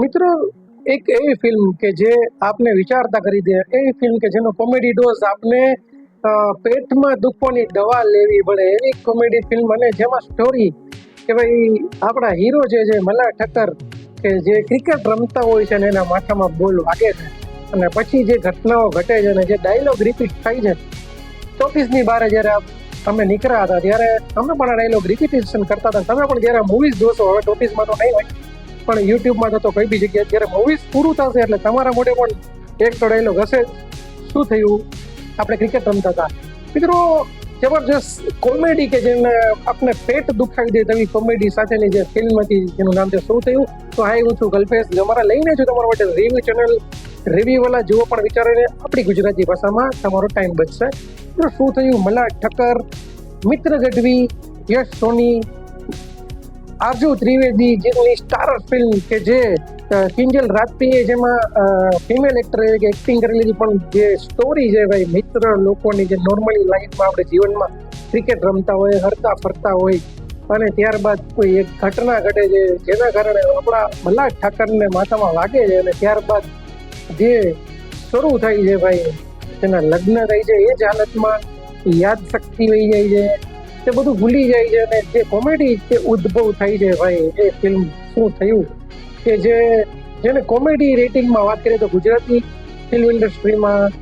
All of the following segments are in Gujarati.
મિત્રો, એક એવી ફિલ્મ કે જે આપને વિચારતા કરી દે. એવી ફિલ્મ કે જેનો કોમેડી ડોઝ આપને પેટમાં દુઃખોની દવા લેવી પડે. એવી કોમેડી ફિલ્મ અને જેમાં સ્ટોરી કે ભાઈ, આપણા હીરો છે જે મલા ઠક્કર, કે જે ક્રિકેટ રમતા હોય છે ને એના માથામાં બોલ વાગે છે. અને પછી જે ઘટનાઓ ઘટે છે ને જે ડાયલોગ રિપીટ થાય છે ચોવીસની બહાર જ્યારે અમે નીકળ્યા હતા, ત્યારે અમે પણ આ ડાયલોગ રિપીટેશન કરતા હતા. તમે પણ જ્યારે મૂવીઝ જોશો, હવે ટોપીસમાં તો નહીં હોય. પણ યુટ્યુબમાં તો કોઈ બી જગ્યાએ જ્યારે મૂવીઝ પૂરું થશે એટલે તમારા મોઢે પણ એક તો ડાયલોગ હશે શું થયું? આપણે ક્રિકેટ રમતા હતા. મિત્રો, જબરજસ્ત કોમેડી કે જેને આપણે પેટ દુખાવી દે તેવી કોમેડી સાથેની જે ફિલ્મ હતી, જેનું નામ છે શું થયું? તો હાય હું છું જે અમારા લઈને છું તમારા માટે રિવ્યુ ચેનલ રિવ્યુ વાળા જુઓ પણ વિચારીને આપણી ગુજરાતી ભાષામાં તમારો ટાઈમ બચશે. શું થયું? મલા ઠક્કર, મિત્ર ગઢવી યશ સોની આરજુ ત્રિવેદી, જેની સ્ટાર ફિલ્મ કે જે કિંજલ રાજપીએ જેમાં ફિમેલ એક્ટર એક્ટિંગ કરેલી પણ જે સ્ટોરી છે ભાઈ, મિત્ર લોકોની જે નોર્મલી લાઈફમાં આપણે જીવનમાં ક્રિકેટ રમતા હોય, હરતા ફરતા હોય, અને ત્યારબાદ કોઈ એક ઘટના ઘટે છે, જેના કારણે આપણા મલ્હાર ઠાકરને માથામાં વાગે છે, અને ત્યારબાદ જે શરૂ થાય છે ભાઈ તેના લગ્ન થાય છે, એ જ હાલતમાં યાદ શક્તિ વહી જાય છે. તે બધું ભૂલી જાય છે અને જે કોમેડી જે ઉદ્ભવ થાય છે ભાઈ એ ફિલ્મ શું થયું કે જે, જેને કોમેડી રેટિંગમાં વાત કરીએ તો ગુજરાતી ફિલ્મ ઇન્ડસ્ટ્રીમાં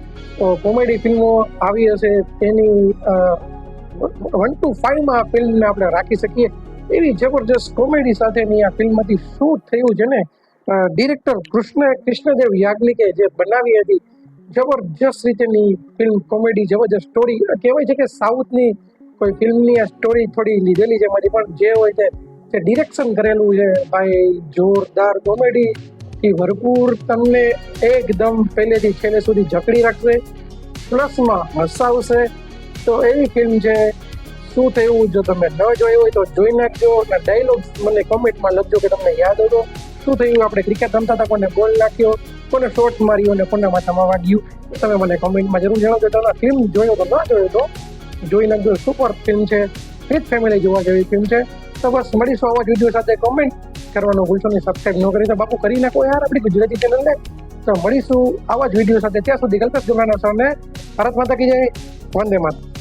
કોમેડી ફિલ્મો આવી હશે, તેની વન ટુ ફાઈવમાં આ ફિલ્મને આપણે રાખી શકીએ. એવી જબરજસ્ત કોમેડી સાથેની આ ફિલ્મમાંથી શું થયું છે ને ડિરેક્ટર કૃષ્ણ, કૃષ્ણદેવ યાજ્ઞિકે જે બનાવી હતી, જબરજસ્ત રીતેની ફિલ્મ કોમેડી જબરજસ્ત સ્ટોરી કહેવાય છે કે સાઉથની કોઈ ફિલ્મની આ સ્ટોરી થોડી લીધેલી છે મારી, પણ જે હોય તે જે ડિરેક્શન કરેલું છે ભાઈ, જોરદાર કોમેડી થી ભરપૂર તમને એકદમ પહેલેથી છેલ્લે સુધી જકડી રાખશે. પ્લસમાં હસાવશે. તો એવી ફિલ્મ છે, શું થયું? જો તમે ન જોઈ હોય તો જોઈ નાખજો. અને ડાયલોગ મને કોમેન્ટમાં લખજો કે તમને યાદ હતો શું થયું? આપણે ક્રિકેટ રમતા હતા કોને ગોલ નાખ્યો કોને શોટ માર્યો અને કોના માથામાં વાગ્યું? તમે મને કોમેન્ટમાં જરૂર જણાવજો. તમે ફિલ્મ જોયો તો ન જોયો તો જોઈ નાખજો સુપર ફિલ્મ છે. વિથ ફેમિલી જોવા જેવી ફિલ્મ છે. તો બસ મળીશું આવા જ વીડિયો સાથે. કોમેન્ટ કરવાનું ભૂલશો નહીં. સબસ્ક્રાઈબ ન કરી તો બાપુ કરી નાખો યાર આપણી ગુજરાતી ચેનલને તો મળીશું આવા જ વીડિયો સાથે. ત્યાં સુધી કલ્પેશ ગુલાના સૌને ભારત માતા કી જય. વંદે માતા